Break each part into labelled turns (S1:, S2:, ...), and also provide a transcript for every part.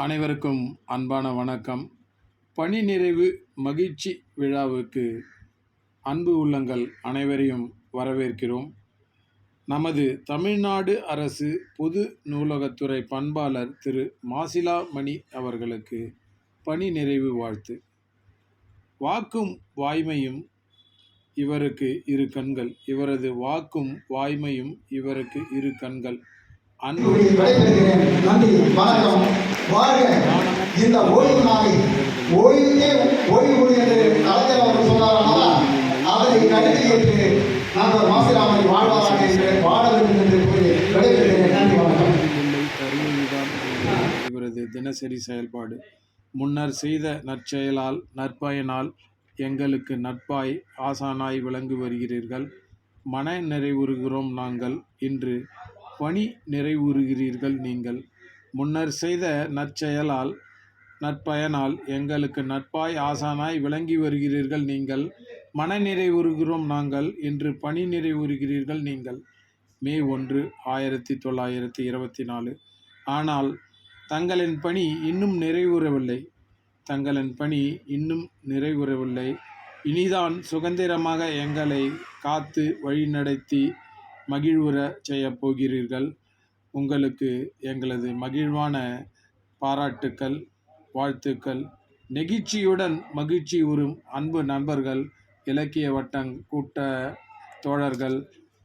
S1: அனைவருக்கும் அன்பான வணக்கம். பணி நிறைவு மகிழ்ச்சி விழாவுக்கு அன்பு உள்ளங்கள் அனைவரையும் வரவேற்கிறோம். நமது தமிழ்நாடு அரசு பொது நூலகத்துறை பண்பாளர் திரு மாசிலா மணி அவர்களுக்கு பணி நிறைவு வாழ்த்து. வாக்கும் வாய்மையும் இவருக்கு இரு கண்கள். இவரது வாக்கும் வாய்மையும் இவருக்கு இரு கண்கள். அன்பு.
S2: விடைபெறுகிறேன் இந்த ஓய்வு நாளை ஓய்வுக்கே ஓய்வு என்று கலைஞர் அவர் சொன்னாரா அதனை கருத்தில் ஏற்று நண்பர் மாசிராமன் வாழ்வாராக என்று வாழ வேண்டும் என்று கூறி விடைபெறுகிறேன். நன்றி வணக்கம்.
S1: இவரது தினசரி செயல்பாடு முன்னர் செய்த நற்செயலால் நற்பயனால் எங்களுக்கு நட்பாய் ஆசானாய் விளங்கி வருகிறீர்கள். மன நிறைவுறுகிறோம் நாங்கள். இன்று பணி நிறைவுறுகிறீர்கள் நீங்கள். முன்னர் செய்த நற்செயலால் நற்பயனால் எங்களுக்கு நட்பாய் ஆசானாய் விளங்கி வருகிறீர்கள் நீங்கள். மன நிறைவுறுகிறோம் நாங்கள். இன்று பணி நிறைவுறுகிறீர்கள் நீங்கள். மே ஒன்று ஆயிரத்தி தொள்ளாயிரத்தி இருபத்தி நாலு ஆனால் தங்களின் பணி இன்னும் நிறைவுறவில்லை. தங்களின் பணி இன்னும் நிறைவுறவில்லை. இனிதான் சுதந்திரமாக எங்களை காத்து வழிநடத்தி மகிழ்வுற செய்யப் போகிறீர்கள் உங்களுக்கு எங்களது மகிழ்வான பாராட்டுக்கள் வாழ்த்துக்கள். நெகிழ்ச்சியுடன் மகிழ்ச்சி உறும் அன்பு நண்பர்கள் இலக்கிய வட்டங் கூட்ட தோழர்கள்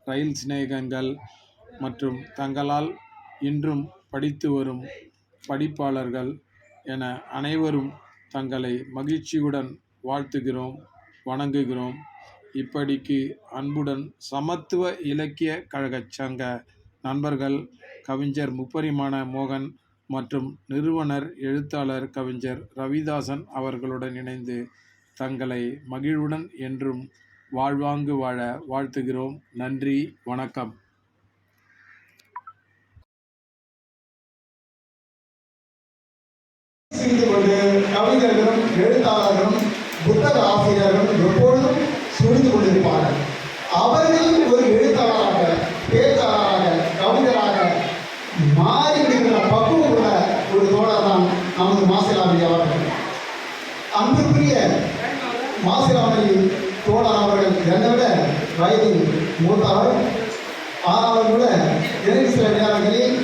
S1: ரயில் சிநேகங்கள் மற்றும் தங்களால் இன்றும் படித்து வரும் படிப்பாளர்கள் என அனைவரும் தங்களை மகிழ்ச்சியுடன் வாழ்த்துகிறோம் வணங்குகிறோம். இப்படிக்கு அன்புடன் சமத்துவ இலக்கிய கழகச் சங்க நண்பர்கள் கவிஞர் முப்பரிமாண மோகன் மற்றும் நிறுவனர் எழுத்தாளர் கவிஞர் ரவிதாசன் அவர்களுடன் இணைந்து தங்களை மகிழ்வுடன் என்றும் வாழ்வாங்கு வாழ வாழ்த்துகிறோம். நன்றி வணக்கம்.
S2: கவிஞர்களும் எழுத்தாளர்களும் புத்தக ஆசிரியர்களும் எப்பொழுதும் சுழிந்து கொண்டிருப்பார்கள் அவர்கள் ஒரு எழுத்தாளராக பேச்சாளராக கவிஞராக மாறிவிடுகிற பக்குவம் உள்ள ஒரு தோழர் தான் நமது மாசிலாமணி அவர்கள் அன்புக்குரிய மாசிலாமணி தோழர் அவர்கள் என்னை விட மூத்தாள் ஆறாவது ஆனாலும் கூட எனக்கு சில நேரங்களில்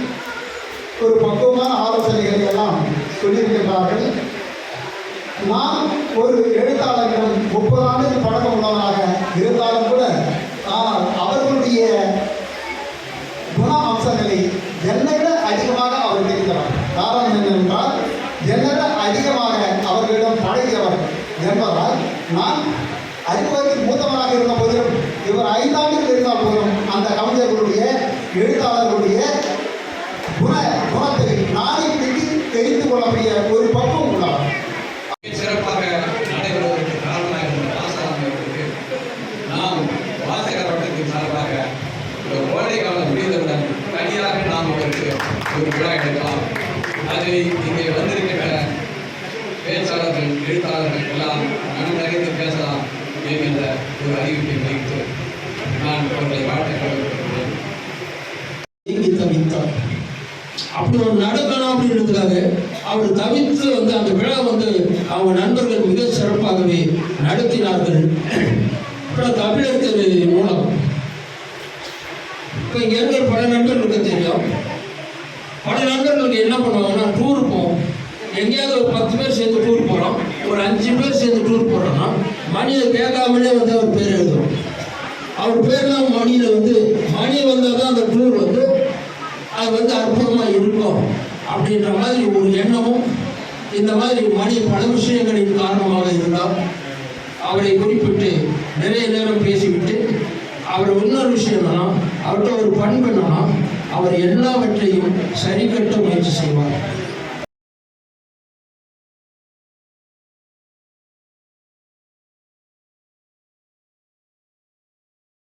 S2: ஒரு பக்குவமான ஆலோசனைகளை எல்லாம் சொல்லியிருக்கின்றார்கள். நான் ஒரு எழுத்தாளரிடம் முப்பது ஆண்டுக்கு பழக்கம் உள்ளவனாக இருந்தாலும் கூட ஆனால் அவர்களுடைய குண அம்சங்களை என்னை விட அதிகமாக அவர் தெரிந்தவர். காரணம் என்னவென்றால் என்னை விட அதிகமாக அவர்களிடம் பழகியவர் என்பதால் நான் அறிவுரைக்கு மூத்தவராக இருந்த போதிலும் இவர் ஐந்தாம் இருந்தால் போதும் அந்த கவிஞர்களுடைய எழுத்தாளர்களுடைய குண குணத்தை நாளை பிடி தெரிந்து கொள்ளக்கூடிய ஒரு பக்குவம் உள்ளவர்
S3: சிறப்பாக நடைபெறுவதற்கு காரணமாக இருந்த ஆசாரம் அவர்களுக்கு நாம் வாசகர் வட்டத்தின் சார்பாக இந்த கோடை காலம் முடிந்தவுடன் தனியாக நாம் அவருக்கு ஒரு விழா எடுக்கலாம் அதை இங்கே வந்திருக்கின்ற பேச்சாளர்கள் எழுத்தாளர்கள் எல்லாம் மனதறிந்து பேசலாம் என்கின்ற ஒரு அறிவிப்பை வைத்து நான் அவர்களை வாழ்த்துக் கொள்கிறேன்
S4: இங்கே தவித்தார் அப்படி ஒரு நடக்கணும் அப்படின்றதுக்காக அவர் தவித்து வந்து அந்த விழா வந்து அவங்க நண்பர்கள் மிக சிறப்பாகவே நடத்தினார்கள். அப்புறம் தமிழர் மூலம். இப்போ இங்கே இருக்கிற பல நண்பர்களுக்கு தெரியும். பல நண்பர்களுக்கு என்ன பண்ணுவாங்கன்னா டூர் போவோம். எங்கேயாவது ஒரு பத்து பேர் சேர்ந்து டூர் போகிறோம் ஒரு அஞ்சு பேர் சேர்ந்து டூர் போகிறோம்னா மணியை கேட்காமலே வந்து அவர் பேர் எழுதுவோம் அவர் பேர்லாம் மணியில் வந்து மணி வந்தால் தான் அந்த டூர் வந்து அது வந்து அற்புதமாக இருக்கும் அப்படின்ற மாதிரி ஒரு எண்ணமும் இந்த மாதிரி மணி பல விஷயங்களின் காரணமாக இருந்தால் அவரை குறிப்பிட்டு நிறைய நேரம் பேசிவிட்டு அவர் இன்னொரு விஷயம் என்னன்னா அவர்கிட்ட ஒரு பண்புனா அவர் எல்லாவற்றையும் சரி கட்ட முயற்சி செய்வார்.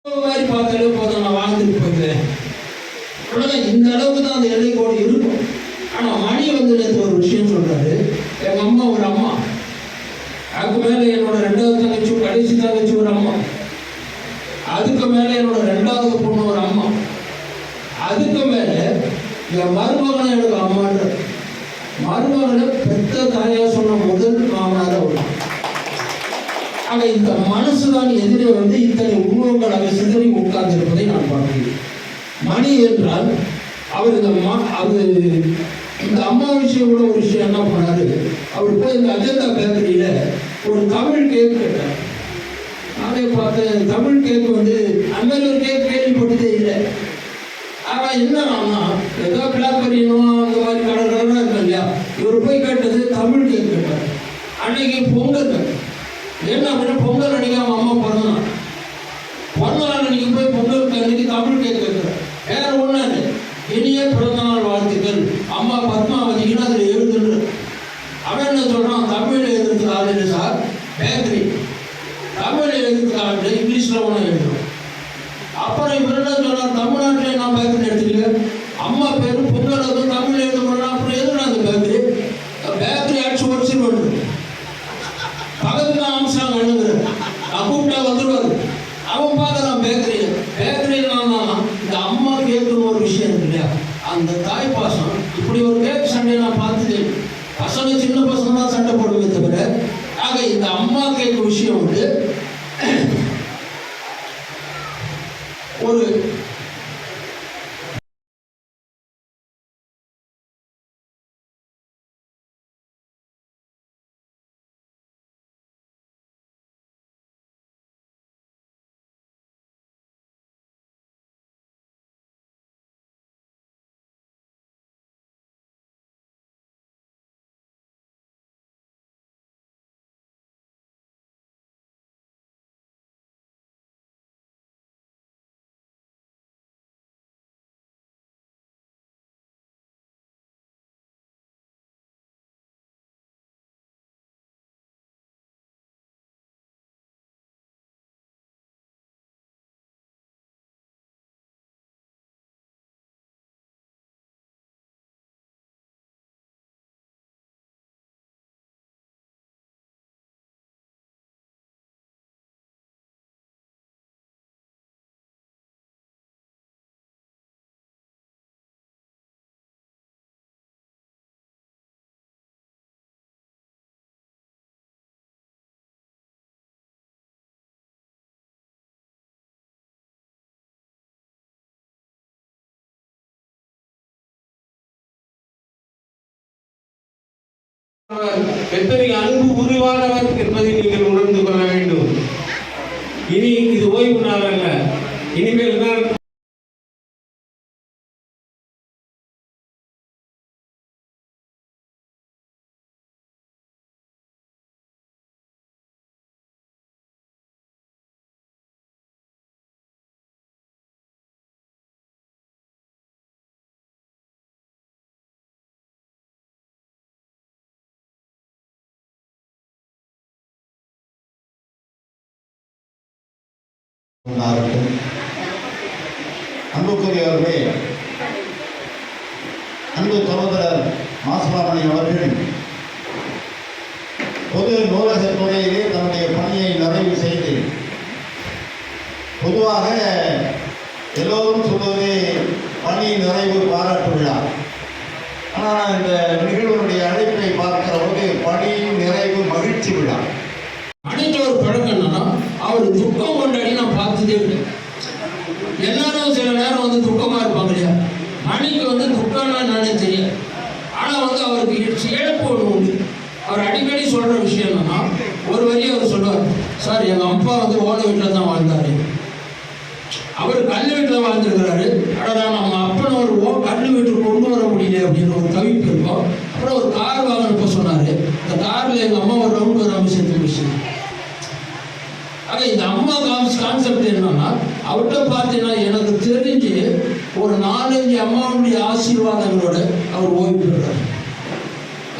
S4: இந்த மாதிரி பார்த்தாலே போதும் நான் வாழ்ந்துட்டு போயிடுவேன். இந்த அளவுக்கு தான் அந்த எல்லை கோடு இருக்கும். ஆனால் மணி வந்து நேற்று ஒரு விஷயம் சொல்றாரு எங்கள் அம்மா ஒரு அம்மா அதுக்கு மேலே என்னோட ரெண்டாவது தங்கச்சி கடைசி தங்கச்சி ஒரு அம்மா அதுக்கு மேலே என்னோட ரெண்டாவது பொண்ணு ஒரு அம்மா அதுக்கு மேலே என் மருமகனை எனக்கு அம்மான்ற மருமகளை பெத்த தாயா சொன்ன முதல் மாமனார் அவர் ஆக இந்த மனசுதான் எதிரே வந்து இத்தனை உருவங்களாக சிதறி உட்கார்ந்து இருப்பதை நான் பார்க்கிறேன் மணி என்றால் அவர் இந்த மா- அவர் இந்த அம்மா விஷயம் கூட ஒரு விஷயம் என்ன பண்ணாரு அவர் போய் இந்த அஜந்தா பேக்கரியில ஒரு தமிழ் கேக் கேட்டார் நானே பார்த்தேன் தமிழ் கேக் வந்து அந்த ஒரு கேக் கேள்விப்பட்டதே இல்லை. ஆனா என்னன்னா ஏதோ பிளாக்பெரினும் அந்த மாதிரி கடல் கடலாம் இருக்கு இல்லையா? இவர் போய் கேட்டது தமிழ் கேக் கேட்டார். அன்னைக்கு பொங்கல் என்ன அப்படின்னா பொங்கல் அன்னைக்கு அவன் அம்மா பிறந்தான் பிறந்தநாள் அன்னைக்கு போய் பொங்கல் அன்னைக்கு தமிழ் கேக் கேட்குறேன் வேற ஒன்றும் இனியே இனிய வாழ்த்துக்கள் அம்மா பத்மாவதிக்குன்னு அதில் எழுதுன்னு அவன் என்ன சொல்றான் தமிழ் எழுதுறதுக்கு ஆள் இல்லை சார் பேக்கரி தமிழ் எழுதுறதுக்கு ஆள் இல்லை இங்கிலீஷில் ஒன்றும் எழுதுறோம் அப்புறம் இவர் என்ன சொன்னார் தமிழ்நாட்டில் நான் பேக்கரி எடுத்துக்கல அம்மா பேரு பொங்கல் அதுவும் தமிழ் எழுத முடியல அப்புறம் எதுனா அந்த பேக்கரி பேக்கரி அடிச்சு உடச்சு பண்ணுறது பக்கத்துல அம்சம் எழுதுற நான் கூப்பிட்டா வந்துடுவாரு அவன் பார்க்கறான் பேக்கரியில் பேக்கரியில் நான் இந்த அம்மா கேட்குற ஒரு விஷயம் இருக்கு இல்லையா அந்த தாய் பாசம் இப்படி ஒரு கேக் சண்டை நான் பார்த்தது இல்லை. பசங்க சின்ன பசங்க தான் சண்டை போடுவே தவிர ஆக இந்த அம்மா கேட்க விஷயம் வந்து ஒரு
S5: எத்தனை அன்பு உருவானவர் என்பதை நீங்கள் உணர்ந்து கொள்ள வேண்டும். இனி இது ஓய்வு நாள் அல்ல. இனிமேல் தான்
S2: உண்டாகட்டும் அன்புக்குரியவர்களே அன்பு சகோதரர் மாசுமாமணி அவர்கள் பொது நூலக துறையிலே தன்னுடைய பணியை நிறைவு செய்து பொதுவாக எல்லோரும் சொல்வதே பணி நிறைவு பாராட்டு விழா. ஆனால் இந்த நிகழ்வுடைய அழைப்பை பார்க்கிற போது பணி நிறைவு மகிழ்ச்சி விழா.
S4: ஒரு பழக்கம் என்னன்னா அவர் துக்கம் கொண்டாடி நான் பார்த்ததே இல்லை. எல்லாரும் சில நேரம் வந்து துக்கமா இருப்பாங்க இல்லையா? மணிக்கு வந்து துக்கம்னா என்னன்னு தெரியாது. ஆனா வந்து அவருக்கு இழ- இழப்பு ஒன்று உண்டு அவர் அடிக்கடி சொல்ற விஷயம் என்னன்னா ஒரு வரி அவர் சொல்லுவார் சார் எங்க அப்பா வந்து ஓலை வீட்டில் தான் வாழ்ந்தாரு அவர் கல் வீட்டில் வாழ்ந்துருக்கிறாரு அடடா நம்ம அப்பனை ஒரு ஓ கல் வீட்டுக்கு கொண்டு வர முடியல அப்படின்னு ஒரு தவிப்பு இருக்கும் அப்புறம் ஒரு கார் வாங்கினப்ப சொன்னாரு இந்த கார்ல எங்க அம்மா ஒரு ரவுண்ட் வராமல் செத்து போச்சு ஆக இந்த அம்மா கான்ஸ் கான்செப்ட் என்னன்னா அவர்கிட்ட பார்த்தீங்கன்னா எனக்கு தெரிஞ்சு ஒரு நாலஞ்சு அம்மாவுடைய ஆசீர்வாதங்களோட அவர் ஓய்வு பெறுறாரு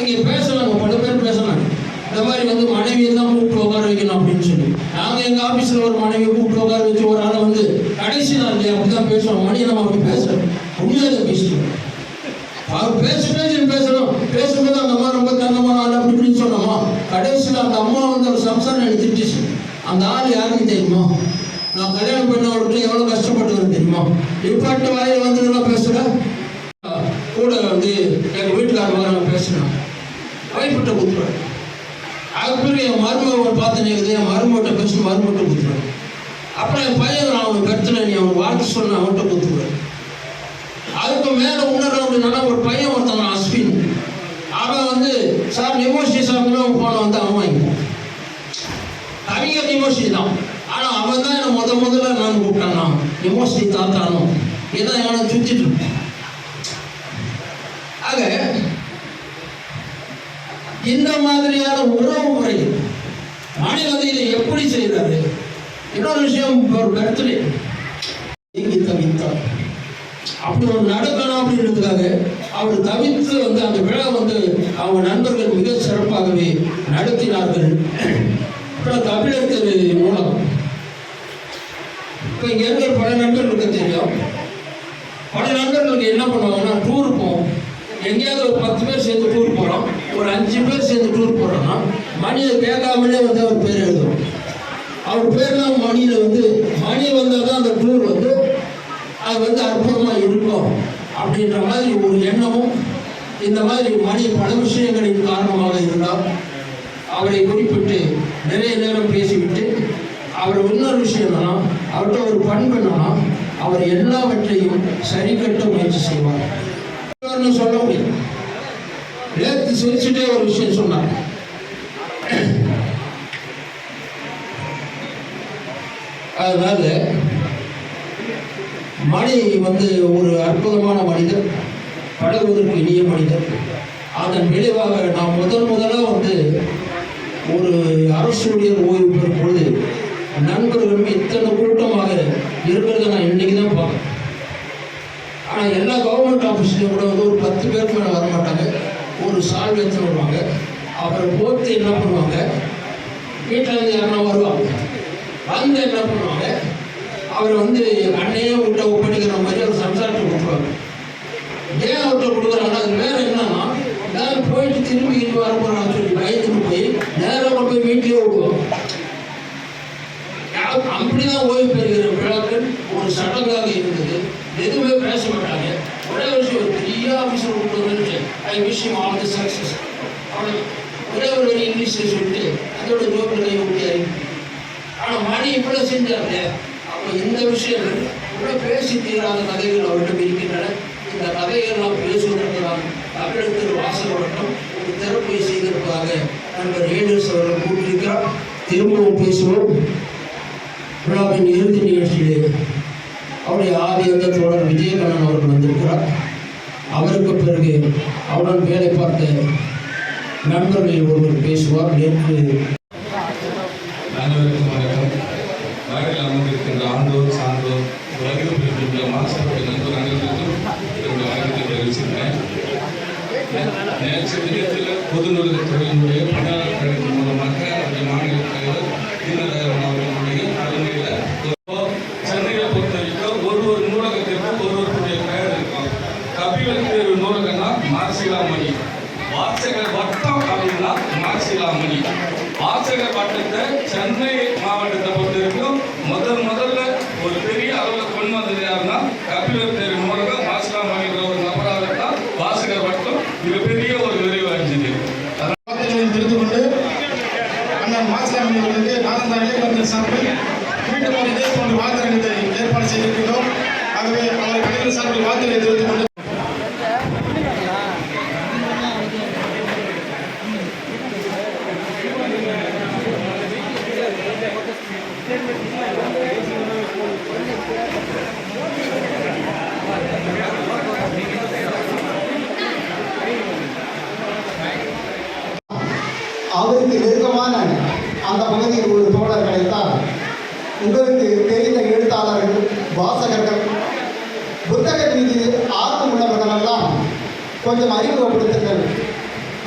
S4: இங்கே பேசலாங்க பல பேர் பேசலாங்க இந்த மாதிரி வந்து மனைவியை தான் கூப்பிட்டு உட்கார வைக்கணும் அப்படின்னு சொல்லி. நாங்கள் எங்கள் ஆஃபீஸில் ஒரு மனைவி கூப்பிட்டு உட்கார வச்சு ஒரு ஆளை வந்து கடைசி நாள் இல்லையா அப்படி தான் பேசுவோம் மணி நம்ம அப்படி பேசுகிறோம் உண்மையாக பேசுகிறோம் அவர் பேச பேசி பேசணும். பேசும்போது அந்த அம்மா ரொம்ப தங்கமான ஆள் அப்படி இப்படின்னு சொன்னோமா? கடைசியில் அந்த அம்மா வந்து ஒரு சம்சாரம் எனக்கு அந்த ஆள் யாருன்னு தெரியுமா? நான் கல்யாணம் பண்ணவர்கிட்ட எவ்வளோ கஷ்டப்பட்டுக்கிறேன் தெரியுமா? இப்பாட்டு வாயில் வந்து பேசுகிறேன் கூட வந்து எங்கள் வீட்டுக்காரங்க பேசினான் வைஃப்கிட்ட குத்துறாரு அதுக்கு பிறகு என் மருமகன் பார்த்து நிற்குது என் மருமக்கள் பேசி அப்புறம் என் பையன் நான் அவனுக்கு கருத்துல நீ அவன் வாழ்த்து சொன்ன அவன்கிட்ட கொடுத்துருவேன் அதுக்கு மேலே உணர்வு அப்படின்னா ஒரு பையன் ஒருத்தன் அஸ்வின். அவன் வந்து சார் நிமோஷி சாப்பிட்டு போன வந்து அவன் வாங்கிப்பான் கவிஞர் நிமோஷி தான். ஆனால் அவன் தான் என்னை முத முதல்ல நான் கூப்பிட்டானா நிமோஷி தாத்தானோ இதான் எவனை சுற்றிட்டு இருப்பான் ஆக இந்த மாதிரியான உறவு முறைகள் மாநிலத்தில் எப்படி செய்கிறாரு இன்னொரு விஷயம் ஒரு பெருத்துலே இங்கே தவித்தார் அப்படி ஒரு நடக்கணும் அப்படின்றதுக்காக அவர் தவித்து வந்து அந்த விழா வந்து அவங்க நண்பர்கள் மிக சிறப்பாகவே நடத்தினார்கள். அப்புறம் தமிழர் மூலம். இப்போ இங்கே இருக்கிற பல நண்பர்களுக்கு தெரியும். பல நண்பர்களுக்கு என்ன பண்ணுவாங்கன்னா டூர் போவோம். எங்கேயாவது ஒரு பத்து பேர் சேர்ந்து டூர் போகிறோம் ஒரு அஞ்சு பேர் சேர்ந்து டூர் போகிறோம்னா மணியை கேட்காமலே வந்து அவர் பேர் எழுதுவோம் அவர் பேர்லாம் மணியில் வந்து மணி வந்தால் தான் அந்த டூர் வந்து அது வந்து அற்புதமாக இருக்கும் அப்படின்ற மாதிரி ஒரு எண்ணமும் இந்த மாதிரி மணி பல விஷயங்களின் காரணமாக இருந்தால் அவரை குறிப்பிட்டு நிறைய நேரம் பேசிவிட்டு அவர் இன்னொரு விஷயம் என்னன்னா அவர்கிட்ட ஒரு பண்பு என்னன்னா அவர் எல்லாவற்றையும் சரி கட்ட முயற்சி செய்வார். சொல்ல அதனால் மணி வந்து ஒரு அற்புதமான மனிதர் பழகுவதற்கு இனிய மனிதர். அதன் விளைவாக நான் முதல் முதலாக வந்து ஒரு அரசு ஊழியர் ஓய்வு பெறும் பொழுது நண்பர்களும் இத்தனை கூட்டமாக இருக்கிறத நான் இன்னைக்கு தான் பார்க்குறேன். ஆனால் எல்லா கவர்மெண்ட் ஆஃபீஸ்லையும் கூட வந்து ஒரு பத்து பேருக்கு மேலே வர மாட்டாங்க. ஒரு சால் எடுத்துன்னு வருவாங்க. அவரை போர்த்து என்ன பண்ணுவாங்க? வீட்டில் இருந்து யாருன்னா வருவாங்க. வந்து என்ன பண்ணுவாங்க? அவர் வந்து அன்னையே விட்ட ஒப்படைக்கிற மாதிரி அவர் சம்சாரத்தை கொடுத்துருவாங்க ஏன் அவர்கிட்ட கொடுக்குறாங்க? அது வேற என்னன்னா எல்லாரும் போயிட்டு திரும்பி இங்கே வர போறான்னு சொல்லி பயந்துட்டு போய் நேரம் கொண்டு போய் வீட்டிலே விடுவோம். அப்படிதான் ஓய்வு பெறுகிற விழாக்கள் ஒரு சடங்காக இருந்தது. எதுவுமே பேச மாட்டாங்க. ஒரே விஷயம் ஒரு பெரிய ஆஃபீஸர் கூப்பிட்டு வந்துட்டு I wish you all the success அவனை ஒரே ஒரு இங்கிலீஷில் சொல்லிட்டு அதோட ஜோக்கில் கை ஊட்டி அறிவிப்பு ஆனால் மணி இவ்வளோ செஞ்சாங்க அப்போ இந்த விஷயங்கள் இவ்வளோ பேசி தீராத கதைகள் அவரிடம் இருக்கின்றன. இந்த கதைகள்லாம் பேசுவதற்கு நான் தமிழகத்தில் வாசகப்பட்டம் ஒரு திறப்பை செய்திருப்பதாக நண்பர் ரேடியோஸ் அவர்கள் கூட்டியிருக்கிறார் திரும்பவும் பேசுவோம். விழாவின் இறுதி நிகழ்ச்சியிலே அவருடைய ஆதி அந்த தோழர் விஜயகண்ணன் அவர்கள் வந்திருக்கிறார். அவருக்கு பிறகு அவருடன் வேலை பார்த்த நண்பர்களில் ஒருவர் பேசுவார்.
S6: நேற்று மாசிலாமணி வாசகர் வட்டத்தை சென்னை மாவட்டத்தை பொறுத்தவரைக்கும் முதல் முதல்ல ஒரு பெரிய அளவில் கொண்டு வந்தது யாருன்னா கபிலர் தேர் மூலகம் மாசிலாமணிங்கிற ஒரு நபராக தான் வாசகர் வட்டம் மிகப்பெரிய ஒரு நிறைவு அடைஞ்சது
S7: தெரிந்து கொண்டு அண்ணன் மாசிலாமணி அவர்களுக்கு நாலந்தா இளைஞர்கள் சார்பில் மீண்டும் ஒரு இதே போன்ற வார்த்தைகளை ஏற்பாடு செய்திருக்கிறோம் ஆகவே அவர் கலைஞர் சார்பில் வார்த்தைகளை தெரிந்து கொண்டு
S2: அந்த பகுதியில் ஒரு தோழர் தான் உங்களுக்கு தெரிந்த எழுத்தாளர்கள் வாசகர்கள் புத்தக மீது ஆர்வம் உள்ளவர்களெல்லாம் கொஞ்சம் அறிமுகப்படுத்துங்கள்.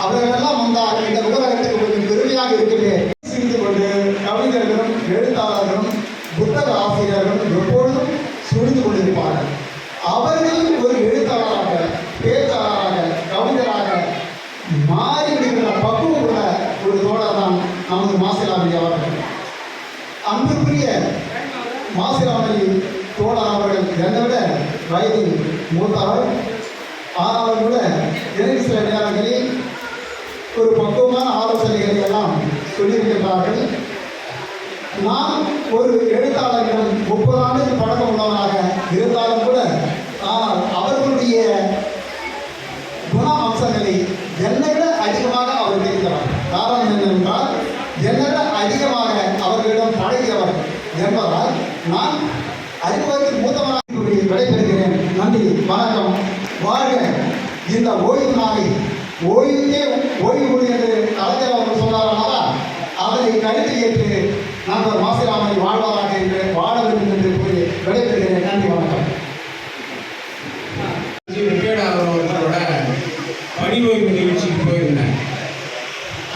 S2: அவர்களெல்லாம் வந்தால் இந்த நூலகத்துக்கு கொஞ்சம் பெருமையாக இருக்கிறேன் சிரித்து கொண்டு கவிஞர்களும் எழுத்தாளர்களும் புத்தக ஆசிரியர்களும் எப்பொழுதும் சுழிந்து கொண்டிருப்பார்கள் அவர்கள் ஒரு எழுத்தாளராக பேச்சாளராக கவிஞராக மாறிவிடுகிற பக்குவம் உள்ள ஒரு தோழர் தான் நமது மாசிலாமணி அவர்கள் அன்புக்குரிய மாசிலாமணி தோழர் அவர்கள் என்னை விட வயதில் மூத்தவர் ஆனாலும் கூட எனக்கு சில நேரங்களில் ஒரு பக்குவமான ஆலோசனைகளை எல்லாம் சொல்லியிருக்கின்றார்கள். நான் ஒரு எழுத்தாளரிடம் முப்பது ஆண்டுகள் பழக்கம் உள்ளவனாக இருந்தாலும் கூட ஆனால் அவர்களுடைய குண அம்சங்களை என்னை விட அதிகமாக அவர் தெரிந்தவர் காரணம் என்னவென்றால் என்னை விட அதிகமாக அவர்களிடம் பழகியவர் என்பதால் நான் அறிமுகத்தில் மூத்தவனாக கூறி விடைபெறுகிறேன் நன்றி வணக்கம். வாழ்க இந்த ஓய்வு நாளை ஓய்வுக்கே ஓய்வு என்று கலைஞர் அவர்கள் சொன்னார் அல்லவா? அதனை கருத்து ஏற்று நண்பர் மாசிராமனை வாழ்வாராக என்று வாழ வேண்டும் என்று கூறி விடைபெறுகிறேன். நன்றி வணக்கம்.
S5: ரிட்டையர்ட் பணி ஓய்வு நிகழ்ச்சிக்கு போயிருந்தேன்.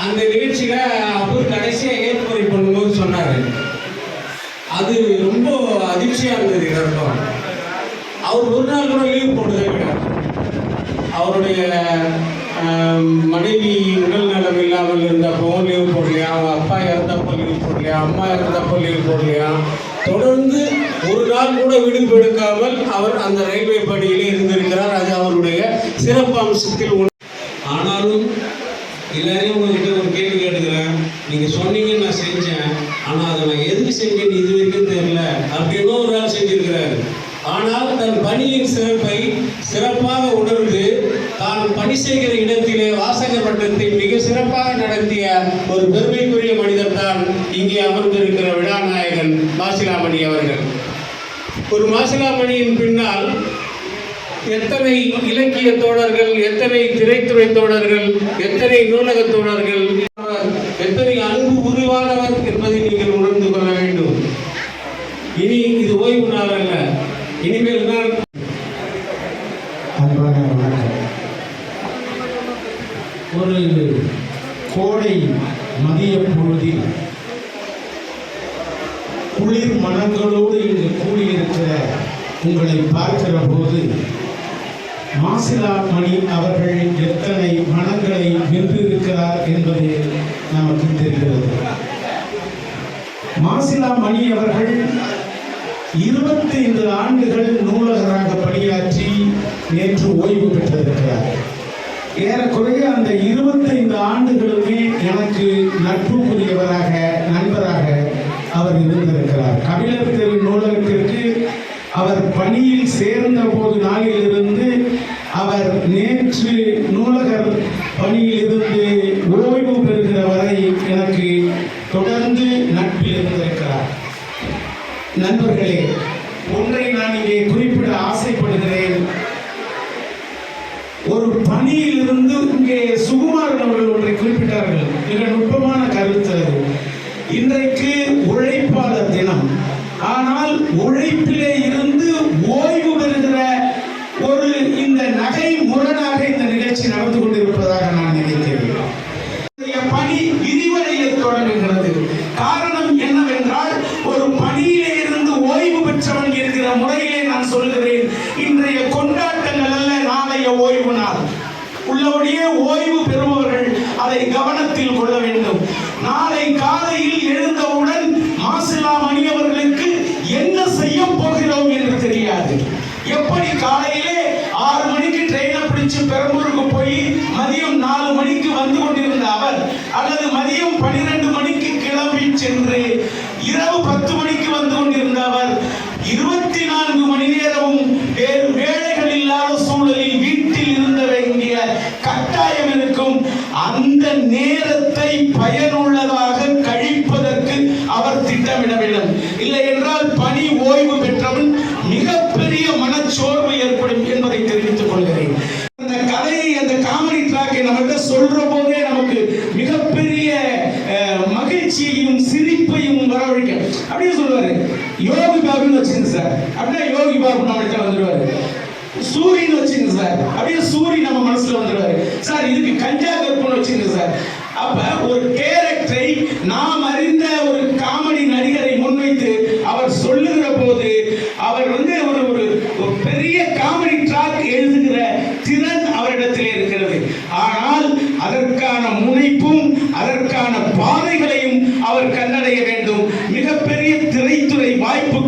S5: அந்த நிகழ்ச்சியில் அவர் கடைசியாக ஏற்புரை பண்ணும்போது சொன்னார். அது ரொம்ப அதிர்ச்சியாக இருந்தது கருத்தம் அவர் ஒரு நாள் கூட லீவ் போட்டதே கிடையாது அவருடைய மனைவி உடல் நலம் இல்லாமல் இருந்தப்பவும் லீவ் போடலையா? அவங்க அப்பா இறந்தப்போ லீவ் போடலையா? அம்மா இறந்தப்போ லீவ் போடலையா? தொடர்ந்து ஒரு நாள் கூட விடுப்பு எடுக்காமல் அவர் அந்த ரயில்வே பணியிலே இருந்திருக்கிறார். அது அவருடைய சிறப்பு அம்சத்தில் ஆனாலும் எல்லாரையும் உங்ககிட்ட ஒரு கேள்வி கேட்டுக்கிறேன். நீங்கள் சொன்னீங்க நான் செஞ்சேன். ஆனால் அதை நான் எதுக்கு செஞ்சேன்னு இது வரைக்கும் தெரியல அப்படின்னு ஒரு வேலை செஞ்சிருக்கிறாரு ஆனால் தன் பணியின் சிறப்பை சிறப்பாக உணர்ந்து தான் பணி செய்கிற இடத்திலே வாசகர் வட்டத்தை மிக சிறப்பாக நடத்திய ஒரு பெருமைக்குரிய மனிதர் தான் இங்கே அமர்ந்திருக்கிற விழாநாயகன் மாசிலாமணி அவர்கள். ஒரு மாசிலாமணியின் பின்னால் எத்தனை இலக்கிய தோழர்கள் எத்தனை திரைத்துறை தோழர்கள் எத்தனை நூலக தோழர்கள் எத்தனை அன்பு உருவானவர் என்பதை நீங்கள் உணர்ந்து கொள்ள வேண்டும். இனி இது ஓய்வு நாள் அல்ல. இனிமேல் தான்
S8: அன்பான வணக்கம் ஒரு கோடை மதிய பொழுதில் குளிர் மனங்களோடு இங்கு கூடியிருக்கிற உங்களை பார்க்கிற போது மாசிலா மணி அவர்கள் எத்தனை மனங்களை வென்றிருக்கிறார் என்பது நமக்கு தெரிகிறது. மாசிலா மணி அவர்கள் இருபத்தைந்து ஆண்டுகள் நூலகராக பணியாற்றி நேற்று ஓய்வு பெற்றிருக்கிறார். ஏறக்குறைய அந்த இருபத்தைந்து ஆண்டுகளுமே எனக்கு நட்புக்குரியவராக நண்பராக அவர் இருந்திருக்கிறார். கபிலர் தெரு நூலகத்திற்கு அவர் பணியில் சேர்ந்த போது நாளிலிருந்து அவர் நேற்று நூலகர்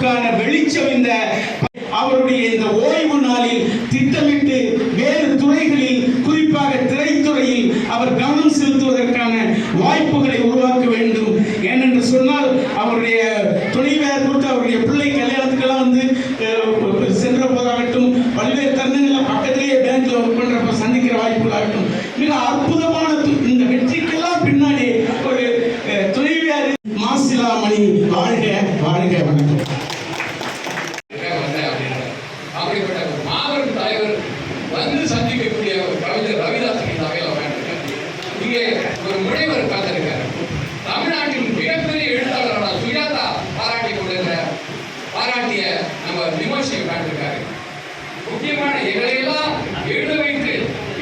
S8: வாய்ப்புக்கான வெளிச்சம் இந்த அவருடைய இந்த ஓய்வு நாளில் திட்டமிட்டு வேறு துறை
S9: அவர் கவனம் செலுத்துவதற்கான வாய்ப்புகளை உருவாக்க வேண்டும் ஏனென்று சொன்னால் அவருடைய துணைவியார் கொடுத்து அவருடைய பிள்ளை கல்யாணத்துக்கெல்லாம் வந்து அஹ், சென்ற போதாகட்டும் பல்வேறு தருணங்களில் பக்கத்திலேயே பேங்க்ல ஒர்க் பண்றப்ப சந்திக்கிற வாய்ப்புகளாகட்டும் மிக அற்புதமான து- இந்த வெற்றிக்கெல்லாம் பின்னாடி ஒரு அஹ், துணைவியார் மாசிலாமணி வாழ்க வாழ்க வணக்கம்
S3: வந்தேன் அப்படின்றார். அப்படிப்பட்ட ஒரு மாபெரும் தலைவர் வந்து சந்திக்கக்கூடிய ஒரு கவிஞர் ரவிதாசன் இந்த அவையில் உட்காந்துருக்காரு இங்கே ஒரு முனைவர் உட்கார்ந்திருக்காரு தமிழ்நாட்டின் மிகப்பெரிய எழுத்தாளரான சுஜாதா பாராட்டி கொண்டிருக்கிற பாராட்டிய நம்ம விமர்சை உட்கார்ந்திருக்காரு முக்கியமான எங்களையெல்லாம் எழுத வைத்து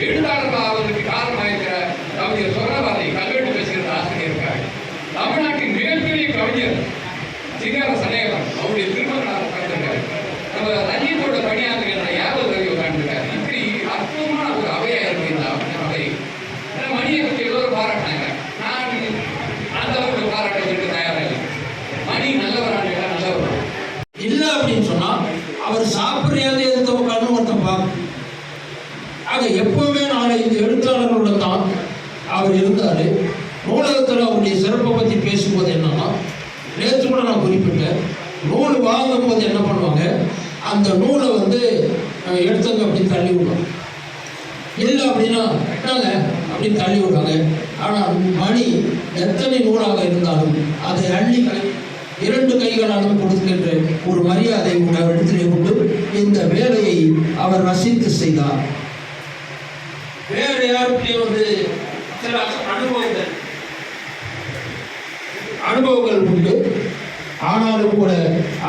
S3: எழுத்தாளர்கள் ஆவதற்கு காரணமாக இருக்கிற கவிஞர் சொர்ணபாரதி கல்வெட்டு பேசுகிற ஆசிரியர் இருக்காரு தமிழ்நாட்டின் மிகப்பெரிய கவிஞர் சிங்கார சனேகரம் அவருடைய திருமணம் உட்கார்ந்துருக்காரு நம்ம ரஞ்சித்தோட பணியாற்றுகிற யாவது ரவி உட்கார்ந்துருக்காரு இப்படி அற்புதமான ஒரு அவையா இருக்கு இந்த அவை ஏன்னா மணியை பற்றி எல்லோரும் பாராட்டினாங்க நான் அந்த அளவுக்கு பாராட்டுறதுக்கு தயாராக இல்லை மணி நல்லவரான நல்லவர்
S4: இல்லை அப்படின்னு சொன்னா அவர் சாப்பிட்றையாவது எதிர்த்து உட்காந்து ஒருத்தன் பார்க்கணும் ஆக எப்பவுமே நாலஞ்சு எழுத்தாளர்களோட தான் அவர் இருந்தார் நூலகத்தில் அவருடைய சிறப்பை பற்றி பேசும்போது என்னன்னா நேற்று கூட நான் குறிப்பிட்டேன் நூல் வாங்கும்போது என்ன பண்ணுவாங்க அந்த நூலை வந்து அஹ், எடுத்தவங்க அப்படி தள்ளி விடுவாங்க இல்லை அப்படின்னா என்னங்க அப்படின்னு தள்ளி விடுறாங்க. ஆனால் மணி எத்தனை நூலாக இருந்தாலும் அதை அள்ளி கை இரண்டு கைகளாலும் கொடுக்கின்ற ஒரு மரியாதை உள்ள இடத்திலே கொண்டு இந்த வேலையை அவர் ரசித்து செய்தார். வேறு யாருக்கிட்டையும் வந்து சில அனுபவங்கள் அனுபவங்கள் உண்டு. ஆனாலும் கூட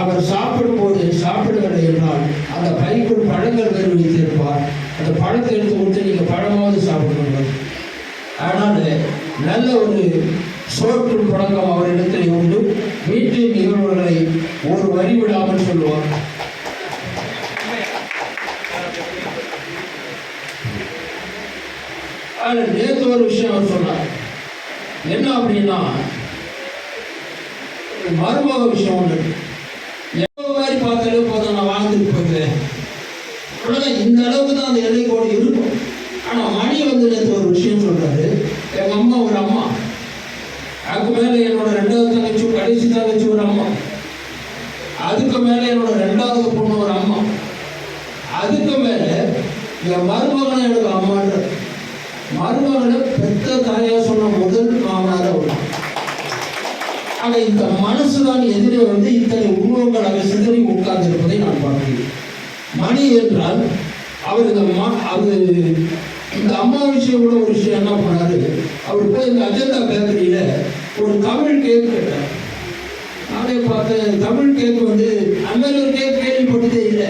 S4: அவர் சாப்பிடும்போது சாப்பிடவில்லை என்றால் அந்த பைக்குள் பழங்கள் வைத்திருப்பார் அந்த பழத்தை எடுத்து கொடுத்து நீங்கள் பழமாவது சாப்பிடுங்கள் ஆனால் நல்ல ஒரு சோற்று பழக்கம் அவரிடத்தில் உண்டு. வீட்டின் நிகழ்வுகளை ஒரு வரி விடாமல் சொல்லுவார். அதில் நேற்று ஒரு விஷயம் அவர் சொன்னார். என்ன அப்படின்னா மருமக விஷயம் ஒன்று எவ்வளோ மாதிரி பார்த்தாலும் போதும் நான் வாழ்ந்துட்டு போயிடுவேன் உடனே இந்த அளவுக்கு தான் அந்த எல்லை கோடு இருக்கும். ஆனால் மணி வந்து நேற்று ஒரு விஷயம் சொல்றாரு. எங்கள் அம்மா ஒரு அம்மா. அதுக்கு மேலே என்னோட ரெண்டாவது தங்கச்சி கடைசி தங்கச்சி ஒரு அம்மா. அதுக்கு மேலே என்னோட ரெண்டாவது பொண்ணு ஒரு அம்மா. அதுக்கு மேலே என் மருமகனை எனக்கு அம்மான்ற. மருமகனை பெத்த தாயா சொன்ன முதல் மாமனார ஒரு ஆனா இந்த மனசுதான் எதிரே வந்து இத்தனை உருவங்களாக சிதறி உட்கார்ந்திருப்பதை நான் பார்க்கிறேன். மணி என்றால் அவர் இந்த மா அவர் இந்த அம்மா விஷயம் கூட ஒரு விஷயம் என்ன பண்ணாரு? அவர் போய் இந்த அஜந்தா பேக்கரியில ஒரு தமிழ் கேக் கேட்டார். நானே பார்த்தேன் தமிழ் கேக் வந்து அந்த கேக் கேள்விப்பட்டதே இல்லை.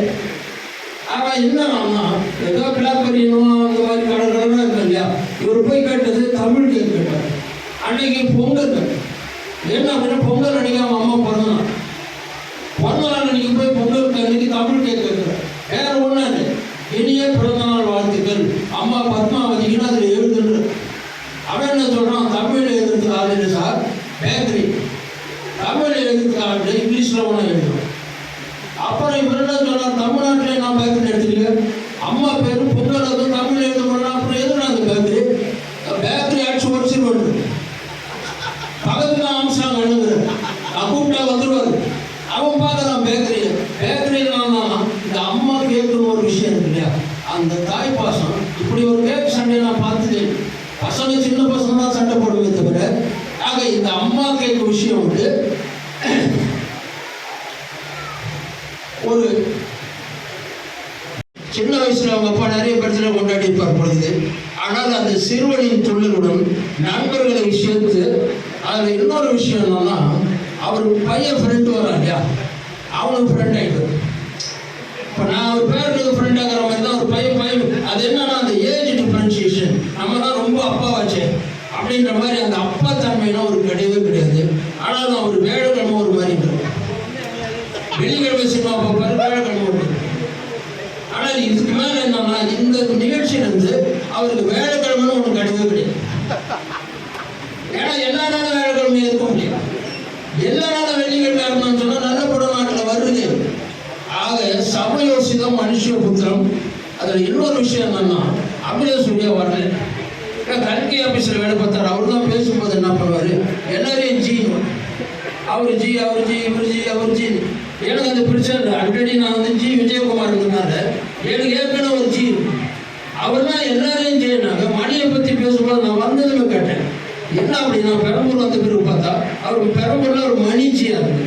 S4: ஆனா என்னன்னா ஏதோ பிளாக்பெரினும் அந்த மாதிரி கடற்கரெல்லாம் கடலாம் இருக்கு இல்லையா? இவர் போய் கேட்டது தமிழ் கேக் கேட்டார். அன்னைக்கு பொங்கல். என்ன அப்படின்னா பொங்கல் அன்னைக்கு அவன் அம்மா பிறந்தான் que o Shion. அவருக்கு வேலை ஒன்று கிடையவே கிடையாது ஏன்னா எல்லா நாளும் வேலைக்கிழமை இருக்க முடியும் எல்லா நாளும் வெள்ளிக்கிழமை இருக்கணும்னு சொன்னா நல்ல படம் நாட்டில் வருது ஆக சமயோசிதம் மனுஷ புத்திரம் அதுல இன்னொரு விஷயம் என்னன்னா அமில சூர்யா வரல நான் கல்கி ஆஃபீஸில் வேலை பார்த்தார் அவர் தான் பேசும்போது என்ன பண்ணுவார் எல்லாரையும் ஜி அவர் ஜி அவர் ஜி இவர் ஜி அவர் ஜி எனக்கு அந்த பிரச்சனை இல்லை ஆல்ரெடி நான் வந்து ஜி விஜயகுமார் இருந்தனால எனக்கு ஏற்கனவே ஒரு ஜி இருக்கு. அவர் தான் எல்லாரையும் ஜெயினாங்க மணியை பற்றி பேசும்போது நான் வந்ததுமே கேட்டேன் என்ன அப்படி நான் பெரம்பூர் வந்த பிறகு பார்த்தா அவர் பெரம்பூரில் ஒரு மணி ஜியாக இருக்கு